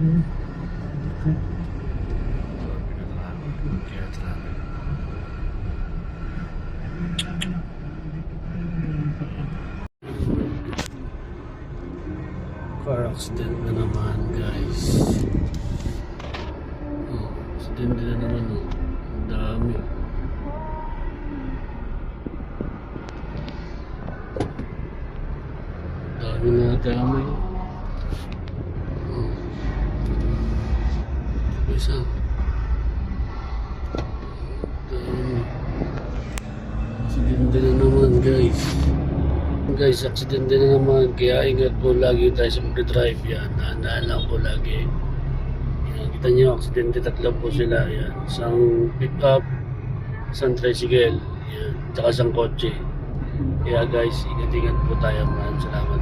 Car accident na naman guys. Oh, accident na naman oh. Ang dami. Dami na dami. Isa. Aksidente na naman guys. Guys, aksidente na naman. Kaya ingat po lagi tayo sa mag-drive yan. Dahan-dahan lang po lagi. Yan, kita niyo, aksidente tatlo po sila. Yan. Isang pick-up, isang tricycle, yan. Tsaka isang kotse. Kaya guys, ingat-ingat po tayo. Maraming salamat